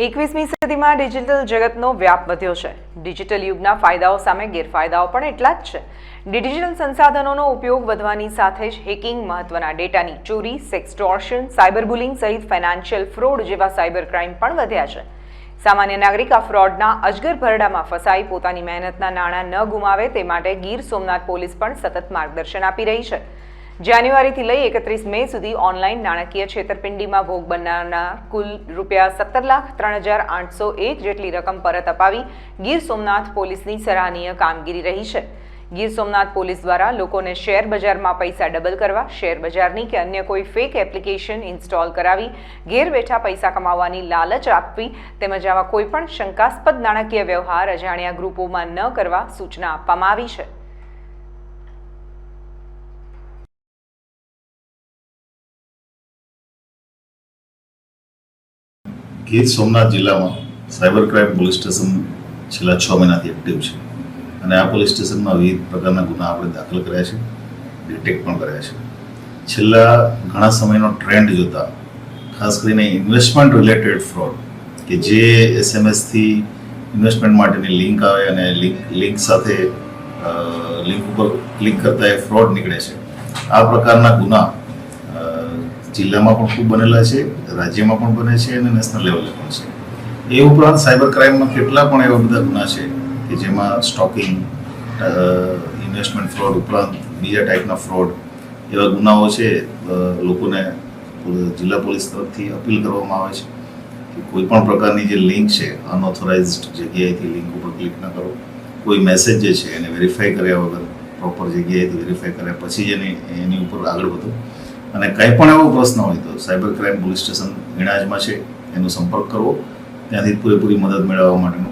એકવીસમી સદીમાં ડિજિટલ જગતનો વ્યાપ વધ્યો છે. ડિજિટલ યુગના ફાયદાઓ સામે ગેરફાયદાઓ પણ એટલા જ છે. ડિજિટલ સંસાધનોનો ઉપયોગ વધવાની સાથે જ હેકિંગ મહત્વના ડેટાની ચોરી સેક્સટોર્શન સાયબર બુલિંગ સહિત ફાઇનાન્શિયલ ફ્રોડ જેવા સાયબર ક્રાઇમ પણ વધ્યા છે. સામાન્ય નાગરિક આ ફ્રોડના અજગર ભરડામાં ફસાઈ પોતાની મહેનતના નાણાં ન ગુમાવે તે માટે ગીર સોમનાથ પોલીસ પણ સતત માર્ગદર્શન આપી રહી છે. જાન્યુઆરીથી લઈ એકત્રીસ મે સુધી ઓનલાઈન નાણાકીય છેતરપિંડીમાં ભોગ બનનારના કુલ રૂપિયા સત્તર લાખ ત્રણ હજાર આઠસો એક જેટલી રકમ પરત અપાવી ગીર સોમનાથ પોલીસની સરાહનીય કામગીરી રહી છે. ગીર સોમનાથ પોલીસ દ્વારા લોકોને શેર બજારમાં પૈસા ડબલ કરવા, શેર બજારની કે અન્ય કોઈ ફેક એપ્લિકેશન ઇન્સ્ટોલ કરાવી, ઘેર બેઠા પૈસા કમાવાની લાલચ આપવી તેમજ આવા કોઈપણ શંકાસ્પદ નાણાકીય વ્યવહાર અજાણ્યા ગ્રુપોમાં ન કરવા સૂચના આપવામાં આવી છે. ગીર સોમનાથ જિલ્લામાં સાયબર ક્રાઇમ પોલીસ સ્ટેશન છેલ્લા છ મહિનાથી એક્ટિવ છે. અને આ પોલીસ સ્ટેશનમાં વિવિધ પ્રકારના ગુના આપણે દાખલ કર્યા છે, ડિટેક્ટ પણ કર્યા છે. છેલ્લા ઘણા સમયનો ટ્રેન્ડ જોતા, ખાસ કરીને ઇન્વેસ્ટમેન્ટ રિલેટેડ ફ્રોડ, કે જે એસએમએસથી ઇન્વેસ્ટમેન્ટ માટેની લિંક આવે અને લિંક લિંક સાથે લિંક ઉપર ક્લિક કરતા એ ફ્રોડ નીકળે છે. આ પ્રકારના ગુના જિલ્લામાં પણ ખૂબ બનેલા છે, રાજ્યમાં પણ બને છે અને નેશનલ લેવલે પણ છે. એ ઉપરાંત સાયબર ક્રાઇમમાં કેટલા પણ એવા બધા ગુના છે કે જેમાં સ્ટોકિંગ ઇન્વેસ્ટમેન્ટ ફ્રોડ ઉપરાંત બીજા ટાઈપના ફ્રોડ એવા ગુનાઓ છે લોકોને જિલ્લા પોલીસ તરફથી અપીલ કરવામાં આવે છે કે કોઈ પણ પ્રકારની જે લિંક છે અનઓથોરાઇઝડ જગ્યાએથી લિંક ઉપર ક્લિક ન કરો. કોઈ મેસેજ જે છે એને વેરીફાઈ કર્યા વગર પ્રોપર જગ્યાએથી વેરીફાઈ કર્યા પછી જ એની એની ઉપર આગળ વધો. અને કંઈ પણ એવો પ્રશ્ન હોય તો સાયબર ક્રાઇમ પોલીસ સ્ટેશન ઇણાજમાં છે, એનો સંપર્ક કરવો. ત્યાંથી પૂરેપૂરી મદદ મેળવવા માટેનો